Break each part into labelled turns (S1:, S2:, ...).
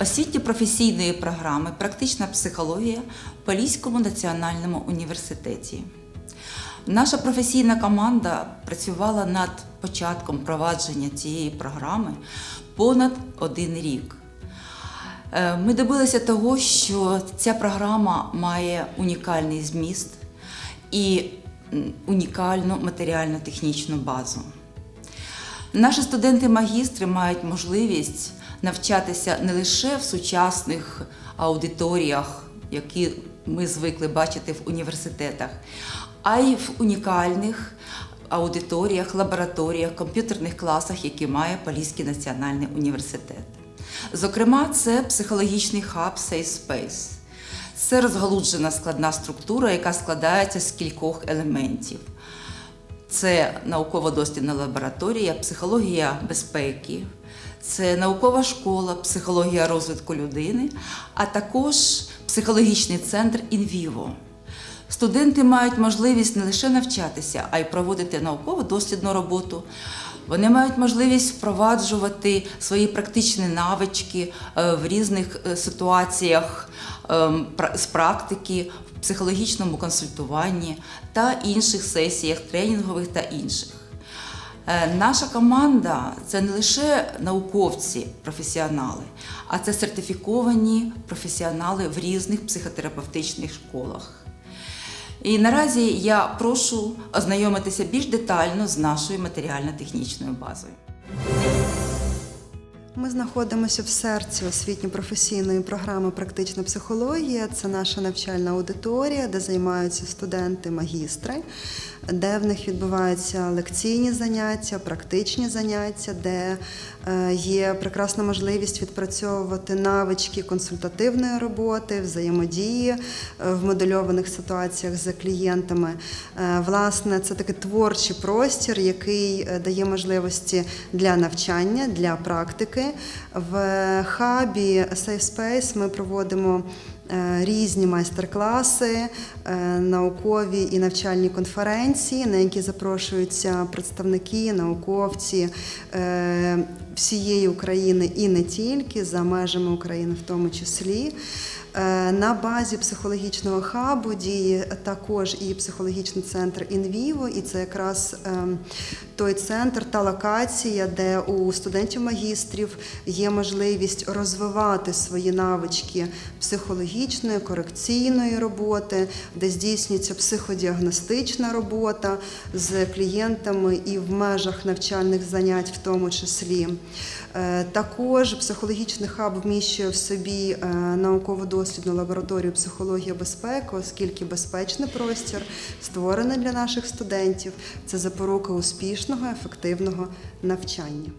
S1: освітньо-професійної програми Практична психологія в Поліському національному університеті. Наша професійна команда працювала над початком провадження цієї програми понад один рік. Е, Ми добилися того, що ця програма має унікальний зміст і унікальну матеріально-технічну базу. Наші студенти-магістри мають можливість навчатися не лише в сучасних аудиторіях, які ми звикли бачити в університетах, а й в унікальних аудиторіях, лабораторіях, комп'ютерних класах, які має Поліський національний університет. Зокрема, це психологічний хаб Safe Space. Це розгалуджена складна структура, яка складається з кількох елементів. Це науково-дослідна лабораторія, психологія безпеки, це наукова школа, психологія розвитку людини, а також психологічний центр інвіво. Студенти мають можливість не лише навчатися, а й проводити науково-дослідну роботу. Вони мають можливість впроваджувати свої практичні навички е, в різних е, ситуаціях ем, з практики, в психологічному консультуванні та інших сесіях, тренінгових та інших. Е, Наша команда це не лише науковці, професіонали, а це сертифіковані професіонали в різних психотерапевтичних школах. І наразі я прошу ознайомитися більш детально з нашою матеріально-технічною базою.
S2: Ми знаходимося в серці освітньо-професійної програми Практична психологія. Це наша навчальна аудиторія, де займаються студенти-магістри, де в них відбуваються лекційні заняття, практичні заняття, де е, є прекрасна можливість відпрацьовувати навички консультативної роботи, взаємодії е, в модельованих ситуаціях з клієнтами. Е, Власне, це такий творчий простір, який дає можливості для навчання, для практики. В хабі Safe Space ми проводимо е, різні майстер-класи, е, наукові і навчальні конференції, на які запрошуються представники, науковці е, всієї України і не тільки за межами України, в тому числі. Е, На базі психологічного хабу діє також і психологічний центр Інвіво, і це якраз ем, той центр, та локація, де у студентів-магістрів є можливість розвивати свої навички психологічної, корекційної роботи, де здійснюється психодіагностична робота з клієнтами і в межах навчальних занять, в тому числі. Е, Також психологічний хаб вміщує в собі е, науково-дослідну лабораторію психологія безпеки, оскільки безпечний простір створений для наших студентів. Це запорука успішного, ефективного навчання.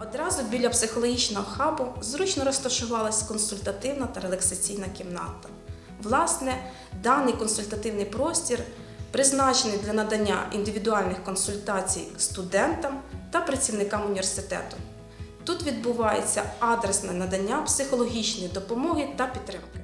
S3: Одразу біля психологічного хабу зручно розташувалась консультативна та релаксаційна кімната. Власне, даний консультативний простір призначений для надання індивідуальних консультацій студентам та працівникам університету. Тут відбувається адресне надання психологічної допомоги та підтримки.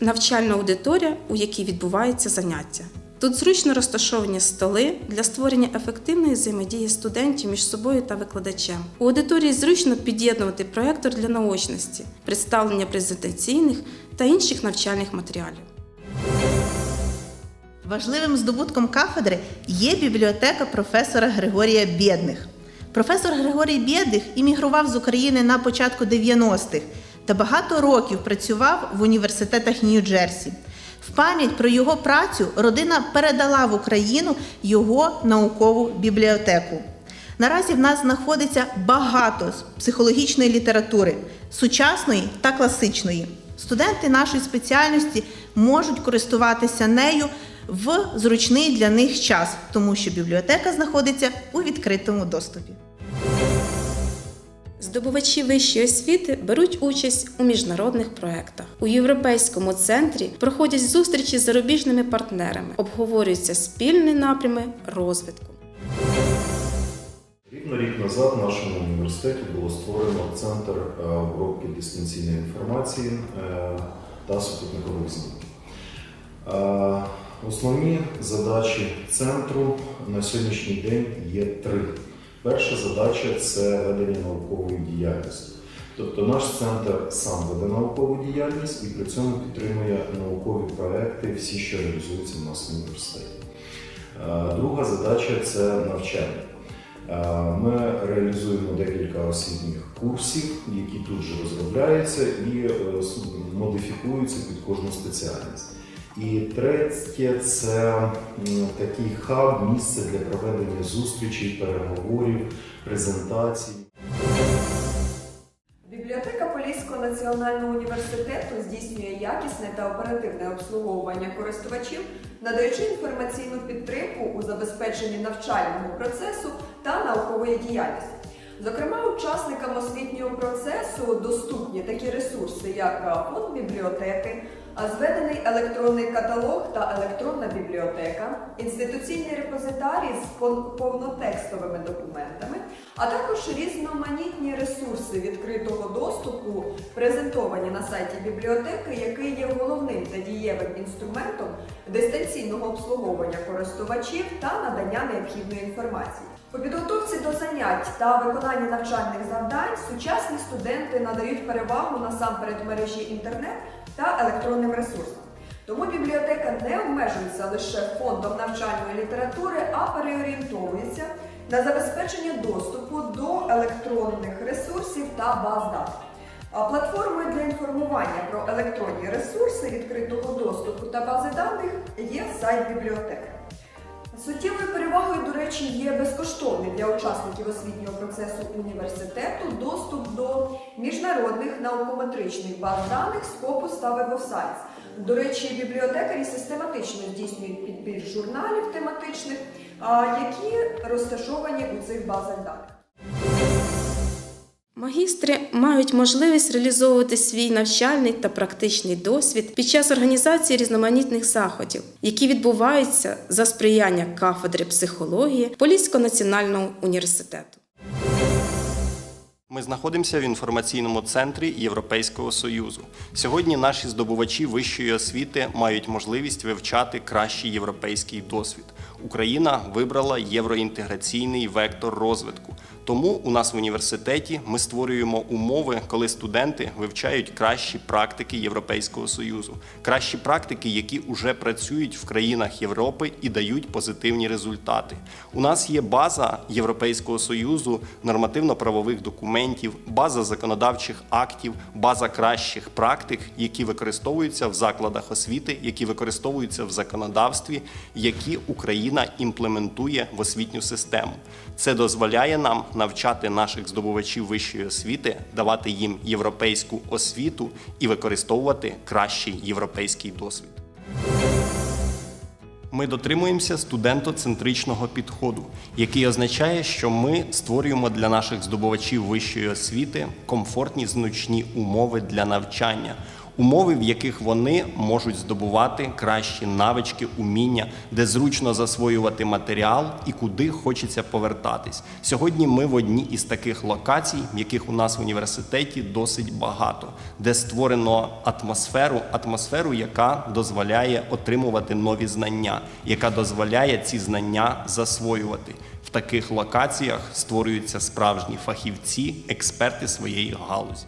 S3: Навчальна аудиторія, у якій відбуваються заняття. Тут зручно розташовані столи для створення ефективної взаємодії студентів між собою та викладачем. У аудиторії зручно під'єднувати проєктор для наочності, представлення презентаційних та інших навчальних матеріалів.
S4: Важливим здобутком кафедри є бібліотека професора Григорія Бєдних. Професор Григорій Бєдних іммігрував з України на початку 90-х та багато років працював в університетах Нью-Джерсі. В пам'ять про його працю родина передала в Україну його наукову бібліотеку. Наразі в нас знаходиться багато психологічної літератури, сучасної та класичної. Студенти нашої спеціальності можуть користуватися нею в зручний для них час, тому що бібліотека знаходиться у відкритому доступі.
S3: Здобувачі вищої освіти беруть участь у міжнародних проєктах. У Європейському центрі проходять зустрічі з зарубіжними партнерами, обговорюються спільні напрями розвитку.
S5: Рівно рік назад в нашому університеті було створено центр е, обробки дистанційної інформації е, та супутникових знімків. Основні задачі центру на сьогоднішній день є три. Перша задача це ведення наукової діяльності. Тобто наш центр сам веде наукову діяльність і при цьому підтримує наукові проекти, всі, що реалізуються в нас в університеті. Е, Друга задача це навчання. Е, Ми реалізуємо декілька освітніх курсів, які тут же розробляються і е, модифікуються під кожну спеціальність. І третє це такий хаб, місце для проведення зустрічей, переговорів, презентацій.
S6: Бібліотека Поліського національного університету здійснює якісне та оперативне обслуговування користувачів, надаючи інформаційну підтримку у забезпеченні навчального процесу та наукової діяльності. Зокрема, учасникам освітнього процесу доступні такі ресурси, як фонд бібліотеки, а зведений електронний каталог та електронна бібліотека, інституційний репозитарій з повнотекстовими документами, а також різноманітні ресурси відкритого доступу, презентовані на сайті бібліотеки, який є головним та дієвим інструментом дистанційного обслуговування користувачів та надання необхідної інформації. У підготовці до занять та виконанні навчальних завдань сучасні студенти надають перевагу насамперед мережі інтернет та електронним ресурсам. Тому бібліотека не обмежується лише фондом навчальної літератури, а переорієнтовується на забезпечення доступу до електронних ресурсів та баз даних. А Платформою для інформування про електронні ресурси відкритого доступу та бази даних є сайт бібліотеки. Суттєвою перевагою, до речі, є безкоштовний для учасників освітнього процесу університету доступ до міжнародних наукометричних баз даних Scopus та Science. До речі, бібліотекарі систематично здійснюють підбір журналів тематичних, які розташовані у цих базах даних.
S3: Магістри мають можливість реалізовувати свій навчальний та практичний досвід під час організації різноманітних заходів, які відбуваються за сприяння кафедри психології Поліського національного університету.
S7: Ми знаходимося в інформаційному центрі Європейського Союзу. Сьогодні наші здобувачі вищої освіти мають можливість вивчати кращий європейський досвід. Україна вибрала євроінтеграційний вектор розвитку. Тому у нас в університеті ми створюємо умови, коли студенти вивчають кращі практики Європейського Союзу, кращі практики, які вже працюють в країнах Європи і дають позитивні результати. У нас є база Європейського Союзу нормативно-правових документів, база законодавчих актів, база кращих практик, які використовуються в закладах освіти, які використовуються в законодавстві, які Україна імплементує в освітню систему. Це дозволяє нам навчати наших здобувачів вищої освіти, давати їм європейську освіту і використовувати кращий європейський досвід. Ми дотримуємося студентоцентричного підходу, який означає, що ми створюємо для наших здобувачів вищої освіти комфортні зручні умови для навчання, умови, в яких вони можуть здобувати кращі навички, уміння, де зручно засвоювати матеріал і куди хочеться повертатись. Сьогодні ми в одній із таких локацій, яких у нас в університеті досить багато, де створено атмосферу, атмосферу, яка дозволяє отримувати нові знання, яка дозволяє ці знання засвоювати. В таких локаціях створюються справжні фахівці, експерти своєї галузі.